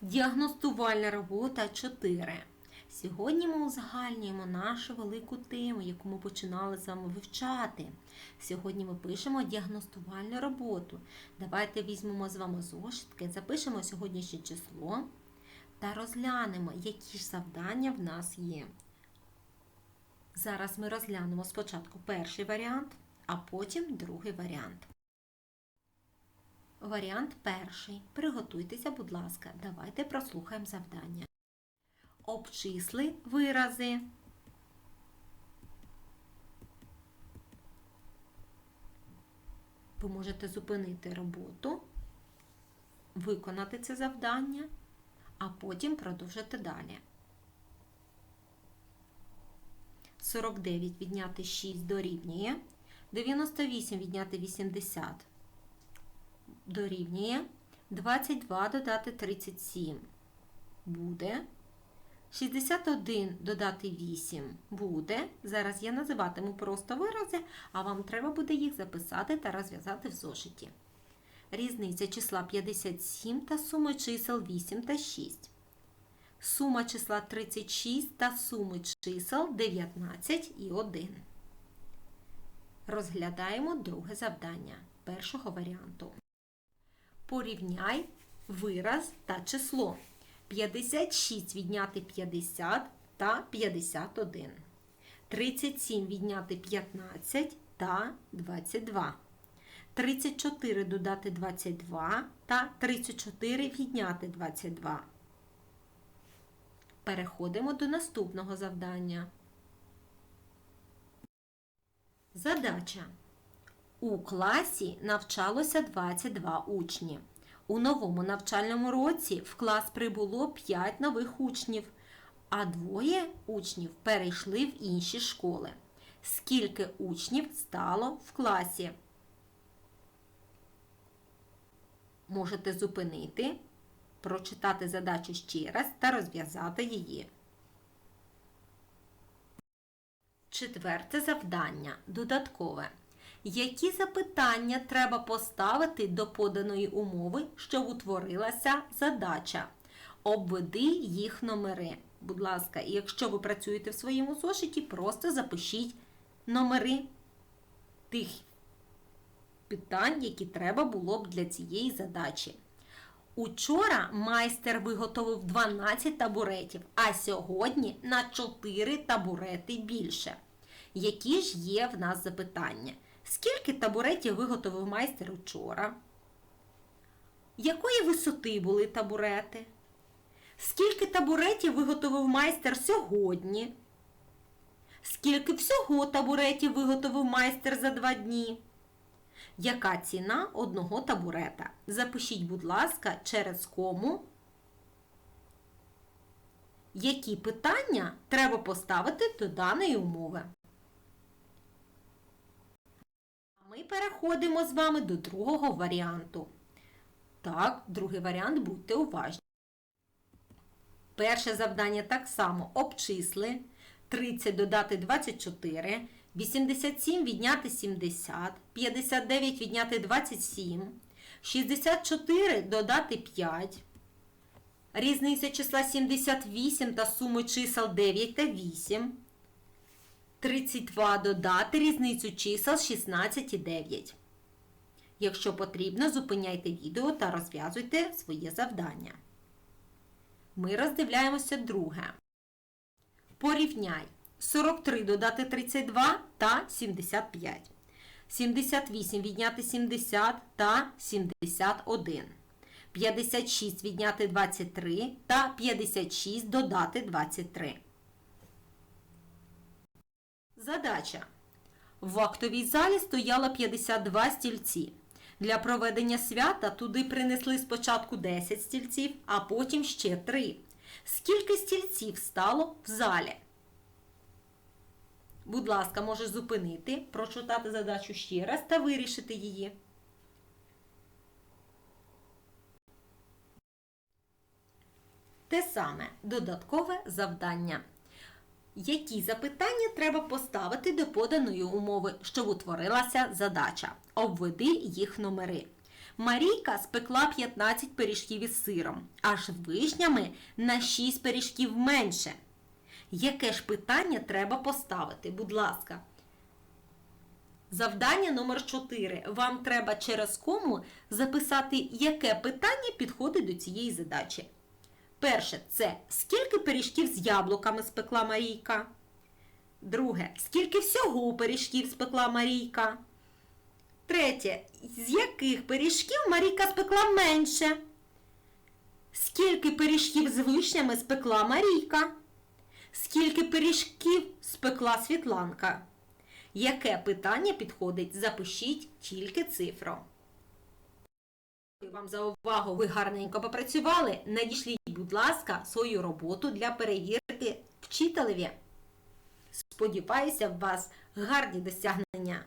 Діагностувальна робота 4. Сьогодні ми узагальнюємо нашу велику тему, яку ми починали з вами вивчати. Сьогодні ми пишемо діагностувальну роботу. Давайте візьмемо з вами зошитки, запишемо сьогоднішнє число та розглянемо, які ж завдання в нас є. Зараз ми розглянемо спочатку перший варіант, а потім другий варіант. Варіант перший. Приготуйтеся, будь ласка, давайте прослухаємо завдання. Обчисли вирази. Ви можете зупинити роботу, виконати це завдання, а потім продовжити далі. 49 відняти 6 дорівнює. 98 відняти 80 дорівнює 22 додати 37 буде. 61 додати 8 буде. Зараз я називатиму просто вирази, а вам треба буде їх записати та розв'язати в зошиті. Різниця числа 57 та суми чисел 8 та 6. Сума числа 36 та суми чисел 19 і 1. Розглядаємо друге завдання першого варіанту. Порівняй вираз та число. 56 відняти 50 та 51. 37 відняти 15 та 22. 34 додати 22 та 34 відняти 22. Переходимо до наступного завдання. Задача. У класі навчалося 22 учні. У новому навчальному році в клас прибуло 5 нових учнів, а двоє учнів перейшли в інші школи. Скільки учнів стало в класі? Можете зупинити, прочитати задачу ще раз та розв'язати її. Четверте завдання. Додаткове. Які запитання треба поставити до поданої умови, щоб утворилася задача? Обведи їх номери. Будь ласка, і якщо ви працюєте в своєму зошиті, просто запишіть номери тих питань, які треба було б для цієї задачі. Учора майстер виготовив 12 табуретів, а сьогодні на 4 табурети більше. Які ж є в нас запитання? Скільки табуретів виготовив майстер учора? Якої висоти були табурети? Скільки табуретів виготовив майстер сьогодні? Скільки всього табуретів виготовив майстер за два дні? Яка ціна одного табурета? Запишіть, будь ласка, через кому. Які питання треба поставити до даної умови? Ми переходимо з вами до другого варіанту. Так, другий варіант будьте уважні. Перше завдання так само обчисли. 30 додати 24, 87 відняти 70, 59 відняти 27, 64 додати 5. Різниця числа 78 та суми чисел 9 та 8. 32 додати різницю чисел 16 і 9. Якщо потрібно, зупиняйте відео та розв'язуйте своє завдання. Ми роздивляємося друге. Порівняй 43 додати 32 та 75. 78 відняти 70 та 71. 56 відняти 23 та 56 додати 23. Задача. В актовій залі стояло 52 стільці. Для проведення свята туди принесли спочатку 10 стільців, а потім ще 3. Скільки стільців стало в залі? Будь ласка, можеш зупинити, прочитати задачу ще раз та вирішити її. Те саме додаткове завдання. Які запитання треба поставити до поданої умови, щоб утворилася задача? Обведи їх номери. Марійка спекла 15 пиріжків із сиром, аж з вишнями на 6 пиріжків менше. Яке ж питання треба поставити? Будь ласка. Завдання номер 4. Вам треба через кому записати, яке питання підходить до цієї задачі. Перше це скільки пиріжків з яблуками спекла Марійка? Друге, скільки всього пиріжків спекла Марійка? Третє, з яких пиріжків Марійка спекла менше? Скільки пиріжків з вишнями спекла Марійка? Скільки пиріжків спекла Світланка? Яке питання підходить? Запишіть тільки цифру. Дякую вам за увагу. Ви гарненько попрацювали. Надішліть, будь ласка, свою роботу для перевірки вчителеві. Сподіваюся, в вас гарні досягнення.